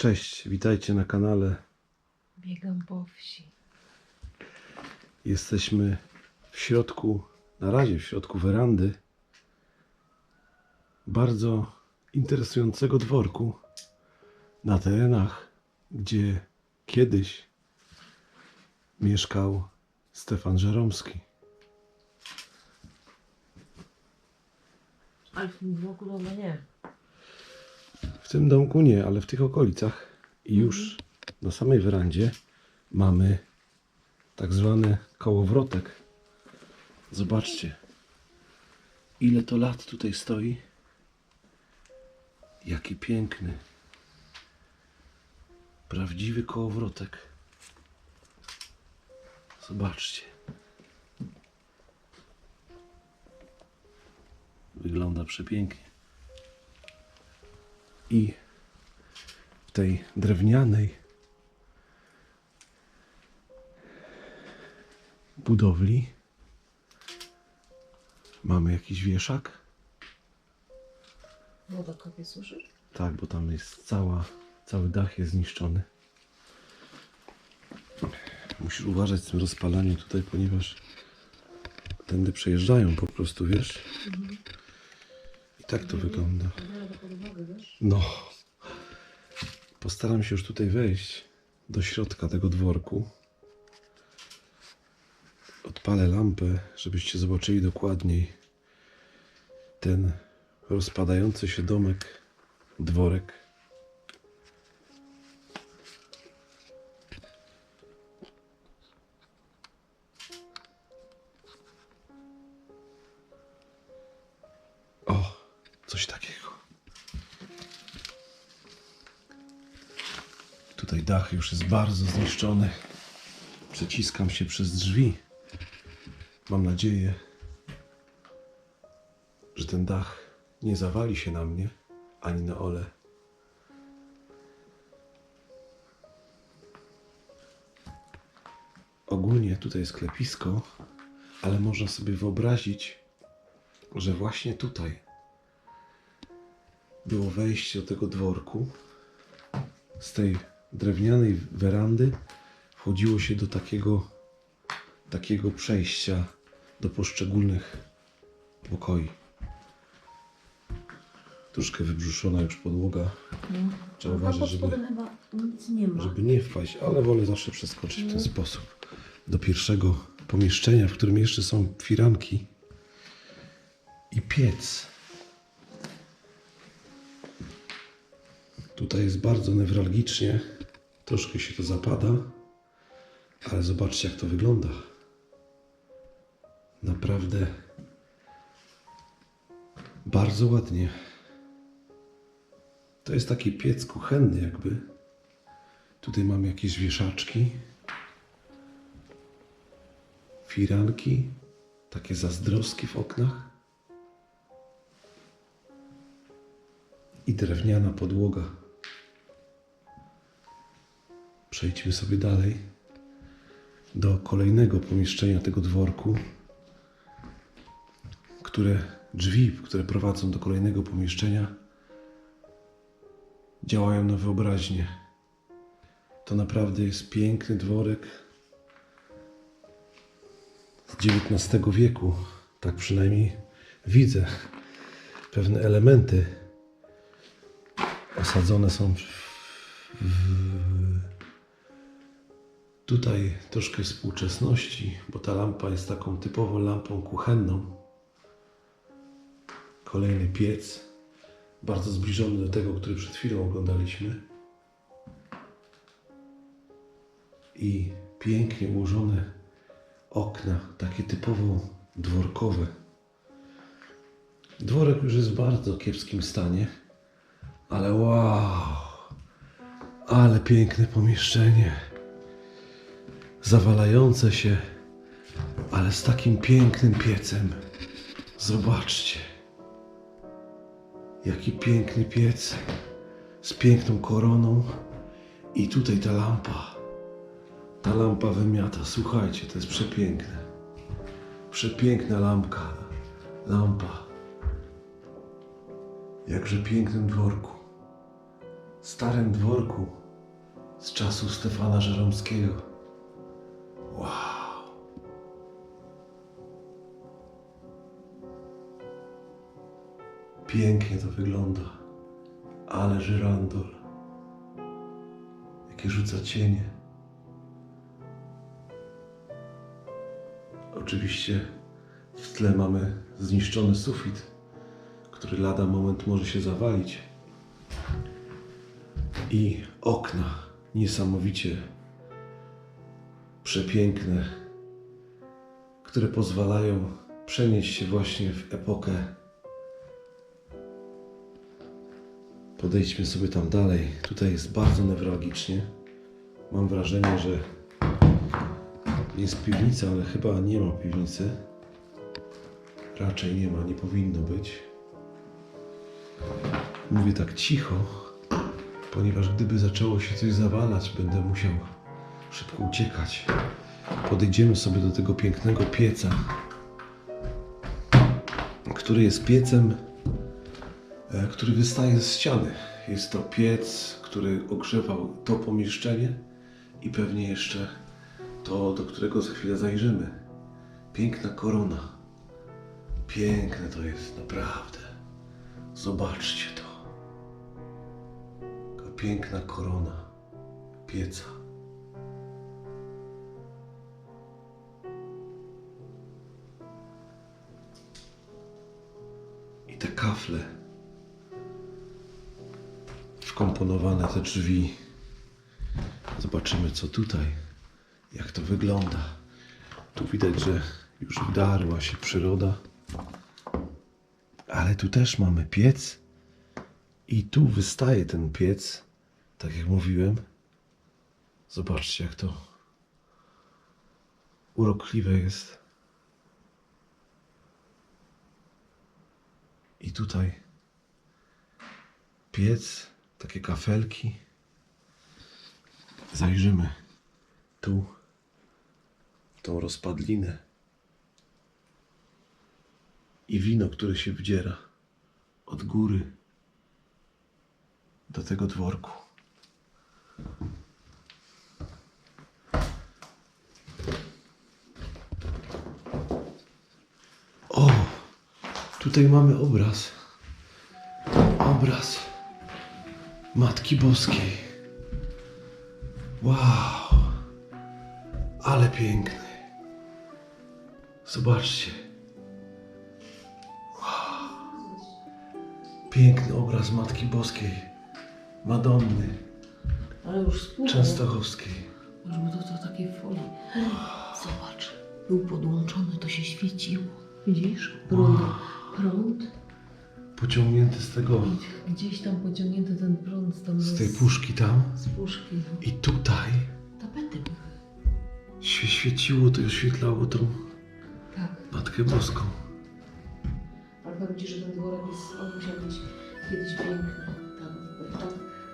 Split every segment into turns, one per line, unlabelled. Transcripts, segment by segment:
Cześć, witajcie na kanale.
Biegam po wsi.
Jesteśmy w środku, na razie w środku werandy bardzo interesującego dworku na terenach, gdzie kiedyś mieszkał Stefan Żeromski.
Ale w no no nie.
W tym domku nie, ale w tych okolicach i już na samej werandzie mamy tak zwany kołowrotek. Zobaczcie, ile to lat tutaj stoi. Jaki piękny. Prawdziwy kołowrotek. Zobaczcie. Wygląda przepięknie. I w tej drewnianej budowli mamy jakiś wieszak.
Woda kopie suszy?
Tak, bo tam jest cała, cały dach jest zniszczony. Musisz uważać z tym rozpalaniem tutaj, ponieważ tędy przejeżdżają po prostu, wiesz? I tak to wygląda. No. Postaram się już tutaj wejść do środka tego dworku. Odpalę lampę, żebyście zobaczyli dokładniej ten rozpadający się domek, dworek. Dach już jest bardzo zniszczony. Przeciskam się przez drzwi. Mam nadzieję, że ten dach nie zawali się na mnie ani na Ole. Ogólnie tutaj jest klepisko, ale można sobie wyobrazić, że właśnie tutaj było wejście do tego dworku z tej drewnianej werandy wchodziło się do takiego, takiego przejścia do poszczególnych pokoi. Troszkę wybrzuszona już podłoga. Trzeba uważać, żeby, żeby nie wpaść, ale wolę zawsze przeskoczyć w ten sposób do pierwszego pomieszczenia, w którym jeszcze są firanki i piec. Tutaj jest bardzo newralgicznie. Troszkę się to zapada, ale zobaczcie, jak to wygląda. Naprawdę bardzo ładnie. To jest taki piec kuchenny, jakby. Tutaj mam jakieś wieszaczki, firanki, takie zazdroski w oknach i drewniana podłoga. Przejdźmy sobie dalej do kolejnego pomieszczenia tego dworku, które drzwi, które prowadzą do kolejnego pomieszczenia, działają na wyobraźnię. To naprawdę jest piękny dworek z XIX wieku. Tak przynajmniej widzę. Pewne elementy osadzone są w, w, tutaj troszkę współczesności, bo ta lampa jest taką typową lampą kuchenną. Kolejny piec, bardzo zbliżony do tego, który przed chwilą oglądaliśmy. I pięknie ułożone okna, takie typowo dworkowe. Dworek już jest w bardzo kiepskim stanie, ale wow, ale piękne pomieszczenie. Zawalające się, ale z takim pięknym piecem. Zobaczcie. Jaki piękny piec z piękną koroną i tutaj ta lampa. Ta lampa wymiata. Słuchajcie, to jest przepiękne. Przepiękna lampka. Lampa. Jakże pięknym dworku. starym dworku z czasów Stefana Żeromskiego. Wow. Pięknie to wygląda. Ale żyrandol. Jakie rzuca cienie. Oczywiście w tle mamy zniszczony sufit, który lada moment może się zawalić. I okna niesamowicie przepiękne, które pozwalają przenieść się właśnie w epokę. Podejdźmy sobie tam dalej. Tutaj jest bardzo newralgicznie. Mam wrażenie, że jest piwnica, ale chyba nie ma piwnicy. Raczej nie ma, nie powinno być. Mówię tak cicho, ponieważ gdyby zaczęło się coś zawalać, będę musiał szybko uciekać. Podejdziemy sobie do tego pięknego pieca, który jest piecem, e, który wystaje z ściany. Jest to piec, który ogrzewał to pomieszczenie i pewnie jeszcze to, do którego za chwilę zajrzymy. Piękna korona. Piękne to jest, naprawdę. Zobaczcie to. Piękna korona pieca. Kafle. Wkomponowane te drzwi. Zobaczymy co tutaj. Jak to wygląda. Tu widać, że już wdarła się przyroda. Ale tu też mamy piec. I tu wystaje ten piec, tak jak mówiłem. Zobaczcie, jak to urokliwe jest. I tutaj piec, takie kafelki. Zajrzymy tu tą rozpadlinę i wino, które się wdziera od góry do tego dworku. O, tutaj mamy obraz. Obraz Matki Boskiej. Wow, ale piękny. Zobaczcie. Piękny obraz Matki Boskiej, Madonny
Ale już spłynął.
Częstochowskiej.
Żeby to, to takiej folii. Zobacz. Był podłączony, to się świeciło. Widzisz? Prąd. Prąd.
Pociągnięty z tego,
gdzieś tam pociągnięty ten prąd tam
z tej
z-
puszki tam.
Z puszki.
I tutaj
Tapety były.
się świeciło, to i oświetlało tą
Tak.
Matkę Boską.
Ale powiem Ci, że ten dworek jest, on musiał być kiedyś piękny. Tam, tam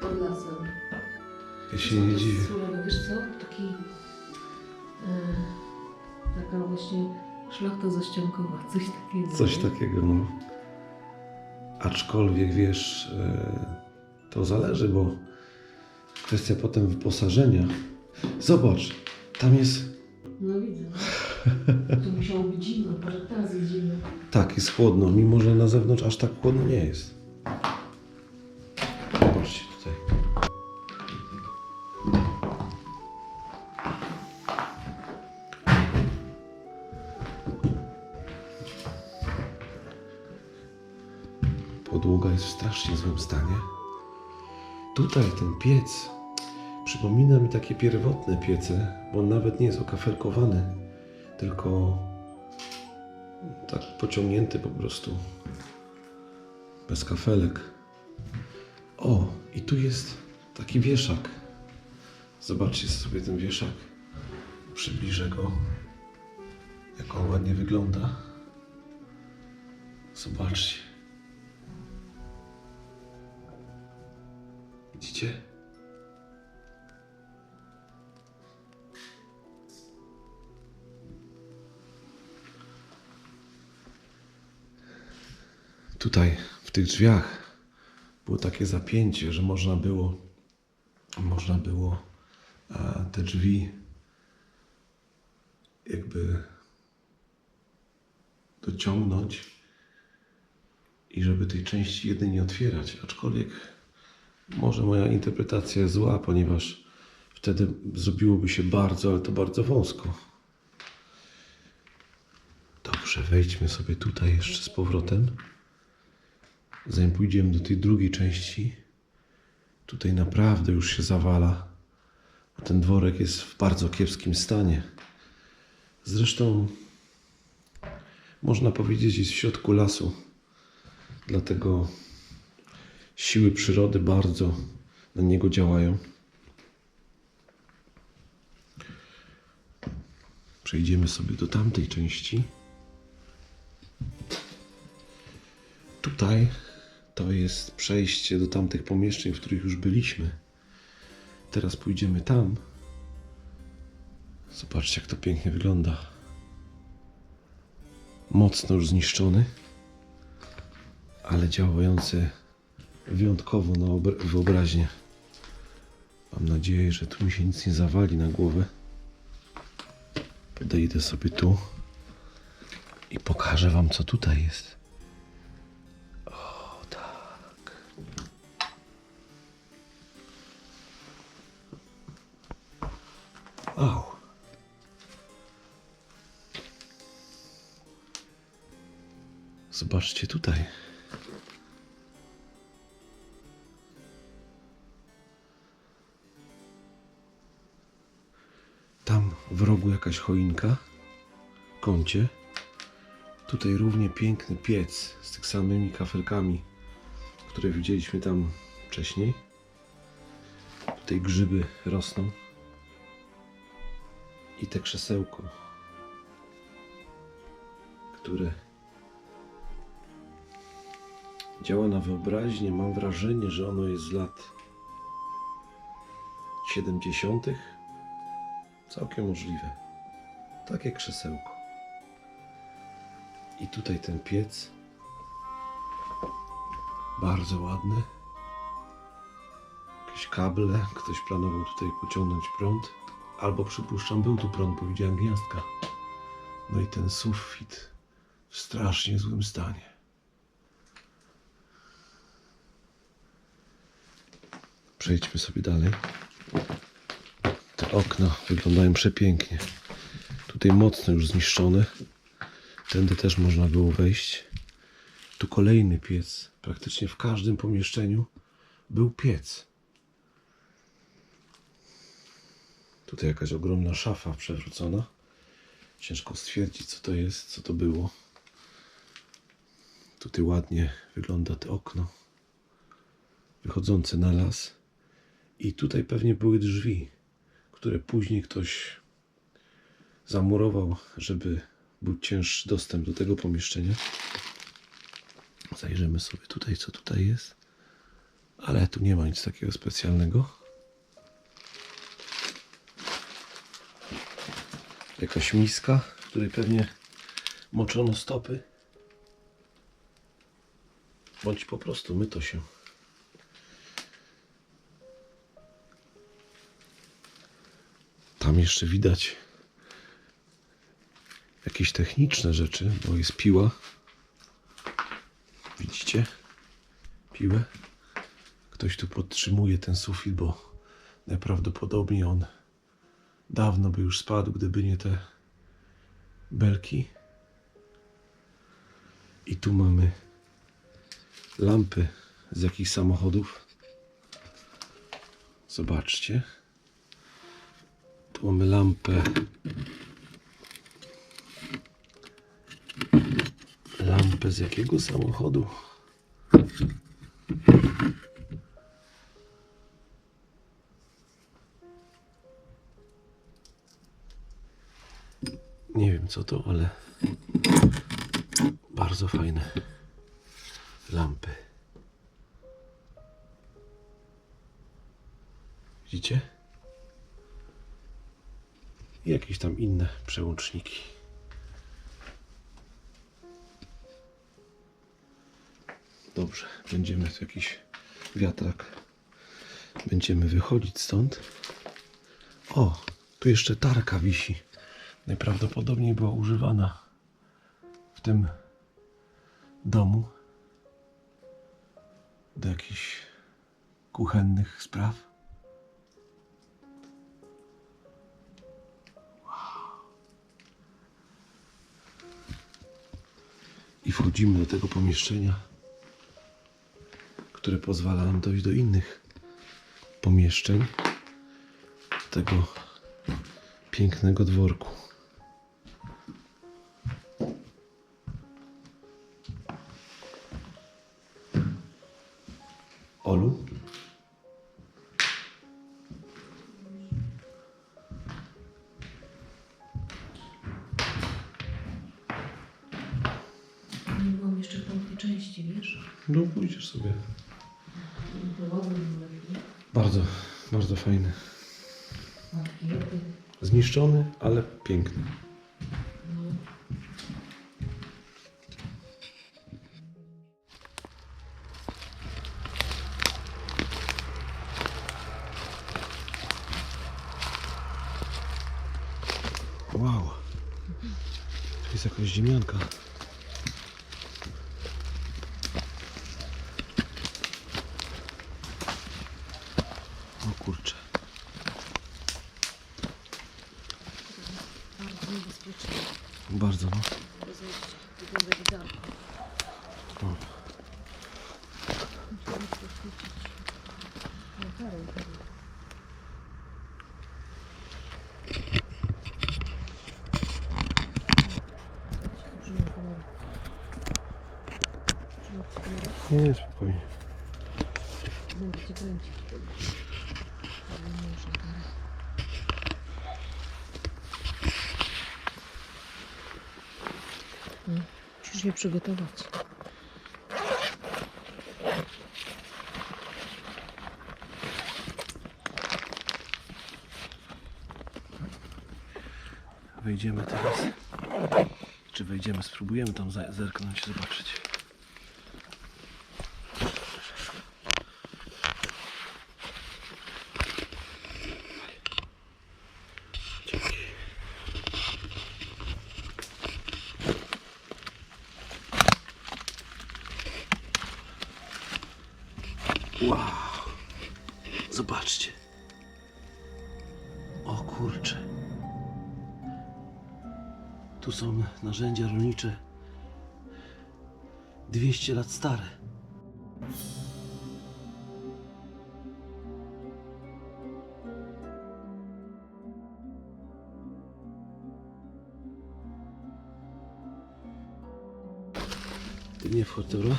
pod lasem.
Ja się nie dziwię.
Wiesz co? Taki... E, taka właśnie szlachta zaściankowa. Coś takiego.
Coś
nie?
takiego, no. Aczkolwiek wiesz, e, to zależy, bo kwestia potem wyposażenia. Zobacz, tam jest,
No widzę. To musiało być zimno, parę jest zimno.
tak, jest chłodno, mimo że na zewnątrz aż tak chłodno nie jest. Tutaj ten piec przypomina mi takie pierwotne piece, bo on nawet nie jest okafelkowany, tylko tak pociągnięty po prostu. Bez kafelek. O, i tu jest taki wieszak. Zobaczcie sobie ten wieszak. Przybliżę go. Jak on ładnie wygląda. Zobaczcie. Widzicie? Tutaj, w tych drzwiach, było takie zapięcie, że można było, można było e, te drzwi jakby dociągnąć i żeby tej części jednej nie otwierać. Aczkolwiek może moja interpretacja jest zła, ponieważ wtedy zrobiłoby się bardzo, ale to bardzo wąsko. Dobrze, wejdźmy sobie tutaj jeszcze z powrotem. Zanim pójdziemy do tej drugiej części, tutaj naprawdę już się zawala. bo Ten dworek jest w bardzo kiepskim stanie. Zresztą można powiedzieć jest w środku lasu. Dlatego siły przyrody bardzo na niego działają. Przejdziemy sobie do tamtej części. Tutaj to jest przejście do tamtych pomieszczeń, w których już byliśmy. Teraz pójdziemy tam. Zobaczcie, jak to pięknie wygląda. Mocno już zniszczony, ale działający wyjątkowo na obra- wyobraźnię. Mam nadzieję, że tu mi się nic nie zawali na głowę. Podejdę sobie tu i pokażę Wam, co tutaj jest. O, tak. Au. Zobaczcie tutaj. Jakaś choinka, kącie. Tutaj równie piękny piec z tych samymi kafelkami, które widzieliśmy tam wcześniej. Tutaj grzyby rosną. I te krzesełko, które działa na wyobraźnię. Mam wrażenie, że ono jest z lat 70. Całkiem możliwe. Takie krzesełko. I tutaj ten piec. Bardzo ładny. Jakieś kable. Ktoś planował tutaj pociągnąć prąd. Albo przypuszczam, był tu prąd, bo widziałem gniazdka. No i ten sufit w strasznie złym stanie. Przejdźmy sobie dalej. Te okna wyglądają przepięknie. Tutaj mocno już zniszczone. Tędy też można było wejść. Tu kolejny piec. Praktycznie w każdym pomieszczeniu był piec. Tutaj jakaś ogromna szafa przewrócona. Ciężko stwierdzić, co to jest, co to było. Tutaj ładnie wygląda to okno wychodzące na las. I tutaj pewnie były drzwi, które później ktoś zamurował, żeby był cięższy dostęp do tego pomieszczenia. Zajrzymy sobie tutaj, co tutaj jest. Ale tu nie ma nic takiego specjalnego. Jakaś miska, w której pewnie moczono stopy. Bądź po prostu myto się. Tam jeszcze widać jakieś techniczne rzeczy, bo jest piła. Widzicie? Piłę. Ktoś tu podtrzymuje ten sufit, bo najprawdopodobniej on dawno by już spadł, gdyby nie te belki. I tu mamy lampy z jakichś samochodów. Zobaczcie. Tu mamy lampę. Lampę z jakiego samochodu? Nie wiem co to, ale bardzo fajne lampy. Widzicie? I jakieś tam inne przełączniki. Dobrze, będziemy tu jakiś wiatrak. Będziemy wychodzić stąd. O, tu jeszcze tarka wisi. Najprawdopodobniej była używana w tym domu do jakichś kuchennych spraw. I wchodzimy do tego pomieszczenia, które pozwala nam dojść do innych pomieszczeń tego pięknego dworku. Bardzo fajny. Zniszczony, ale piękny. Wow. To jest jakaś ziemianka. O kurczę.
Bardzo niebezpiecznie.
Bardzo, no.
To zejście. Wygląda jak darko.
O. Nie, spokojnie.
No, Musisz się przygotować.
Wejdziemy teraz. Czy wejdziemy? Spróbujemy tam zerknąć, zobaczyć. Dzięki. Wow. Zobaczcie. O kurczę. Tu są narzędzia rolnicze 200 lat stare. Ty nie wchodź, dobra?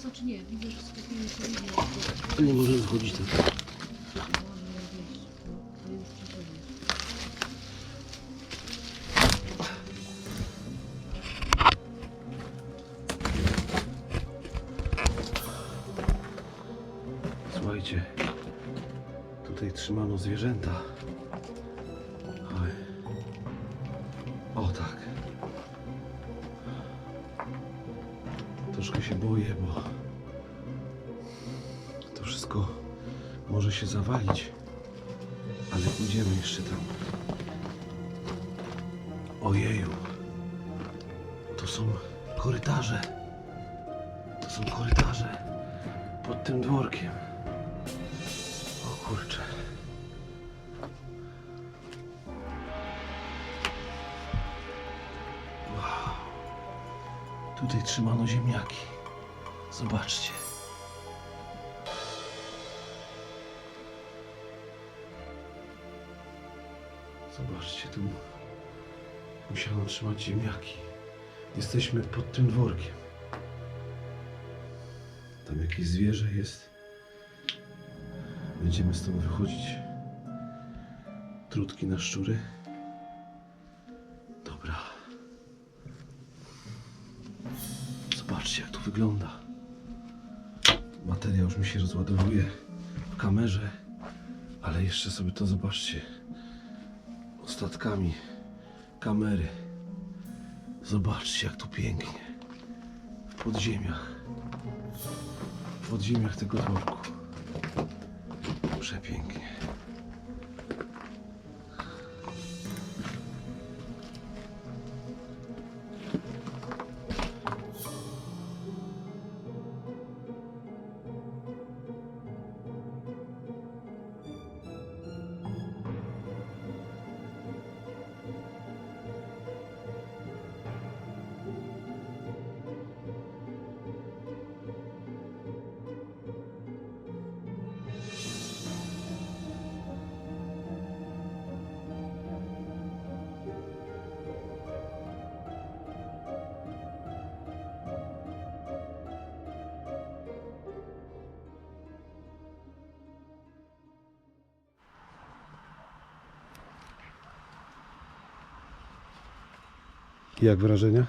Znaczy nie, widzę, że idzie.
Nie możemy wchodzić tam.
Można wejść. No, to już przychodzi.
Słuchajcie, tutaj trzymano zwierzęta. Się zawalić. Ale pójdziemy jeszcze tam. Ojeju. To są korytarze. To są korytarze pod tym dworkiem. O kurczę. Wow. Tutaj trzymano ziemniaki. Zobaczcie. Zobaczcie, tu musiano trzymać ziemniaki. Jesteśmy pod tym dworkiem. Tam jakieś zwierzę jest. Będziemy stąd wychodzić. Trutki na szczury. Dobra. Zobaczcie, jak to wygląda. Materiał już mi się rozładowuje w kamerze, ale jeszcze sobie to zobaczcie. Ostatkami kamery. Zobaczcie, jak tu pięknie. W podziemiach. podziemiach tego dworku. Przepięknie. Jak wrażenia?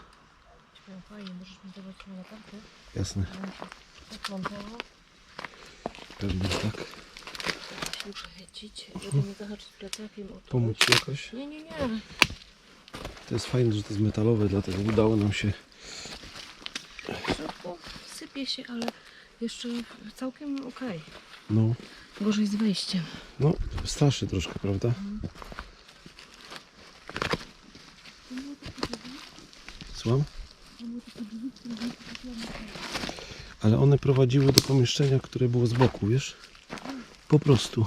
Fajnie, możesz mi dawać na latarkę?
Jasne.
Tak montował.
Pewnie tak.
się muszę chycić, żeby nie zahaczyć plecakiem.
Pomóc ci jakoś?
Nie, nie, nie.
To jest fajne, że to jest metalowe, dlatego udało nam się.
W środku sypie się, ale jeszcze całkiem okej.
No,
Gorzej z wejściem.
no, starszy troszkę, prawda? Ale one prowadziły do pomieszczenia, które było z boku, wiesz? Po prostu.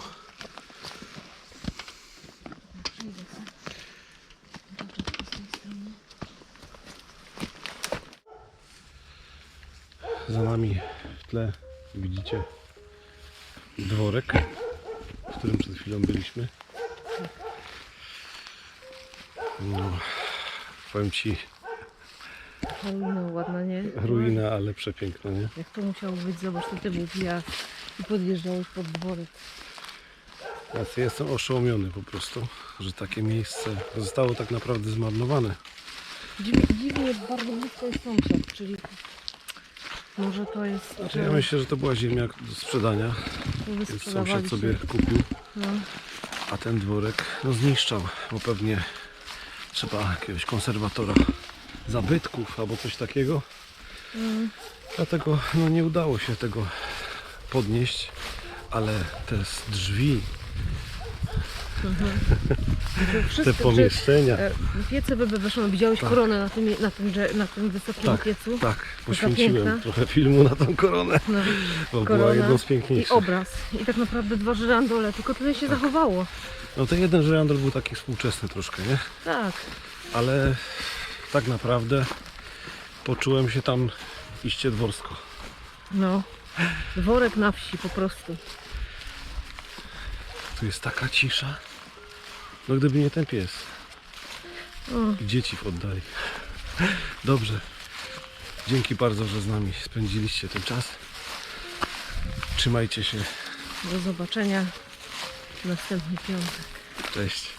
Za nami w tle widzicie dworek, w którym przed chwilą byliśmy. No, powiem Ci,
Ruina ładna, nie?
ruina, ale przepiękna, nie?
Jak to musiało być, zobacz, to ty był i podjeżdżałeś pod dworek.
Ja jestem oszołomiony po prostu, że takie miejsce zostało tak naprawdę zmarnowane.
Dziwnie, dziwnie bardzo blisko jest sąsiad, czyli może to jest,
Znaczy, ja myślę, że to była ziemia do sprzedania, sąsiad sobie kupił,
No.
a ten dworek no, zniszczał, bo pewnie trzeba jakiegoś konserwatora zabytków albo coś takiego.
Mm.
Dlatego no, nie udało się tego podnieść, ale te drzwi,
To
te pomieszczenia.
Czy, e, piece byby weszło, widziałeś
Tak.
koronę na tym, na tym, na tym wysokim
Tak,
piecu?
tak, poświęciłem trochę filmu na tą koronę,
No,
bo była
korona
jedną z
I
piękniejszych.
obraz. I tak naprawdę dwa żyrandole, tylko tyle się zachowało.
No to jeden żyrandol był taki współczesny troszkę, nie?
Tak.
Ale tak naprawdę poczułem się tam iście dworsko.
No. Dworek na wsi po prostu.
Tu jest taka cisza. No gdyby nie ten pies
O,
i dzieci w oddali. Dobrze. Dzięki bardzo, że z nami spędziliście ten czas. Trzymajcie się.
do zobaczenia w następny piątek.
Cześć.